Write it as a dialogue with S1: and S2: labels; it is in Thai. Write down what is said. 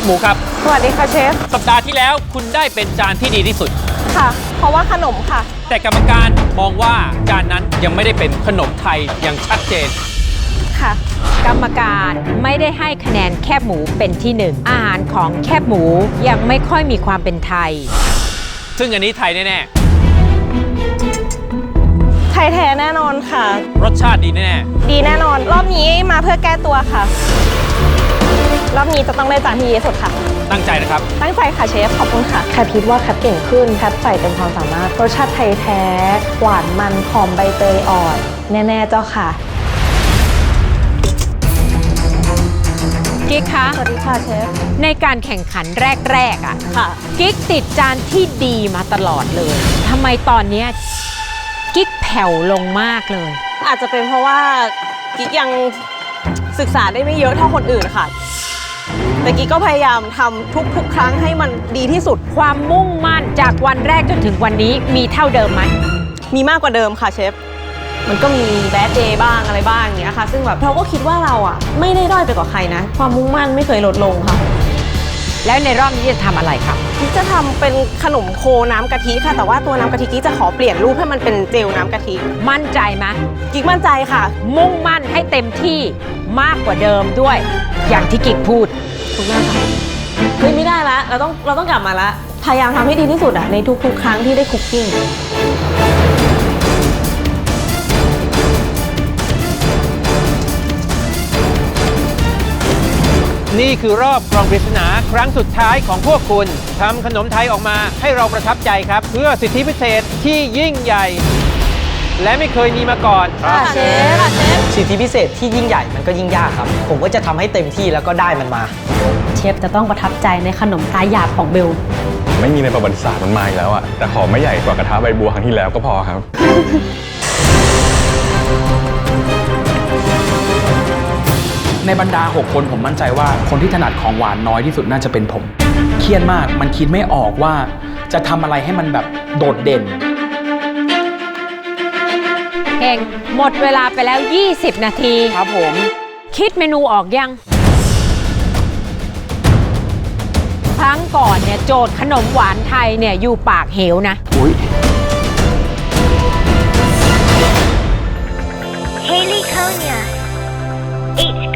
S1: บหมูครับ
S2: สวัสดีค่ะเชฟ
S1: สัปดาห์ที่แล้วคุณได้เป็นจานที่ดีที่สุด
S2: ค่ะ เพราะว่าขนมค่ะ
S1: แต่กรรมการมองว่าจานนั้นยังไม่ได้เป็นขนมไทยอย่างชัดเจน
S2: ค่ะ
S3: กรรมการไม่ได้ให้คะแนนแคบหมูเป็นที่หนึ่งอาหารของแคบหมูยังไม่ค่อยมีความเป็นไทย
S1: ซึ่งอันนี้ไทยแน่
S2: ไทยแท้แน่นอนค่ะ
S1: ๆรสชาติดีแน่
S2: ดีแน่นอน รอบนี้มาเพื่อแก้ตัวค่ะ รอบนี้จะต้องได้จานที่ดีที่สุดค่ะ
S1: ๆตั้งใจนะครับ
S2: ตั้งใจค่ะเชฟ ขอบคุณค่ะ แคทคิดว่าแคทเก่งขึ้น แคทใส่เต็มความสามารถ รสชาติไทยแท้ หวานมันหอมใบเตยอ่อน แน่ๆเจ้าค่ะ
S3: กิ๊กคะ
S2: สวัสดีค่ะเชฟ
S3: ในการแข่งขันแรกๆอะ
S2: ค่ะ
S3: กิ๊กติดจานที่ดีมาตลอดเลยทำไมตอนเนี้ยกิ๊กแผ่วลงมากเลย
S2: อาจจะเป็นเพราะว่ากิ๊กยังศึกษาได้ไม่เยอะเท่าคนอื่นค่ะ แต่กิ๊กก็พยายามทำทุกๆ ครั้งให้มันดีที่สุด
S3: ความมุ่งมั่นจากวันแรกจนถึงวันนี้มีเท่าเดิมไหม
S2: มีมากกว่าเดิมค่ะเชฟ มันก็มีแบดเดย์บ้างอะไรบ้างอย่างเงี้ยค่ะ ซึ่งแบบเราก็คิดว่าเราอะ ไม่ได้ด้อยไปกว่าใครนะ ความมุ่งมั่นไม่เคยลดลงค่ะ
S3: แล้วในรอบนี้จะทำอะไรครับ
S2: กิ๊กจะทำเป็นขนมโคน้ำกะทิค่ะ แต่ว่าตัวน้ำกะทิกิ๊กจะขอเปลี่ยนรูปให้มันเป็นเจลน้ำกะทิ
S3: มั่นใจไหม
S2: กิ๊กมั่นใจค่ะ
S3: มุ่งมั่นให้เต็มที่มากกว่าเดิมด้วย อย่างที่กิ๊กพูด
S2: ถูกมากค่ะเฮ้ยไม่ได้ละ เราต้องเราต้องกลับมาละ พยายามทำให้ดีที่สุดอะในทุกๆครั้งที่ได้คุกกิ้ง
S1: นี่คือรอบกล่องปริศนาครั้งสุดท้ายของพวกคุณทำขนมไทยออกมาให้เราประทับใจครับ เพื่อสิทธิพิเศษที่ยิ่งใหญ่ และไม่เคยมีมาก่อน
S2: ค่ะเชฟค่ะเชฟ
S4: สิทธิพิเศษที่ยิ่งใหญ่มันก็ยิ่งยากครับ ผมก็จะทำให้เต็มที่แล้วก็ได้มันมา
S5: เชฟจะต้องประทับใจในขนมทายาทของเบล
S6: ไม่มีในประวัติศาสตร์มันมาอีกแล้วอะแต่ขอไม่ใหญ่กว่ากระทะใบบัวครั้งที่แล้วก็พอครับ
S7: ในบรรดา 6 คนผมมั่นใจว่าคนที่ถนัดของหวานน้อยที่สุดน่าจะเป็นผม เครียดมากมันคิดไม่ออกว่า จะทำอะไรให้มันแบบโดดเด่น
S3: เก่งหมดเวลาไปแล้ว 20 นาที
S7: ครับผม
S3: คิดเมนูออกยัง ครั้งก่อนเนี่ยโจทย์ขนมหวานไทยเนี่ยอยู่ปากเหวนะ
S7: อุ้ย
S8: Haley Konya, HQ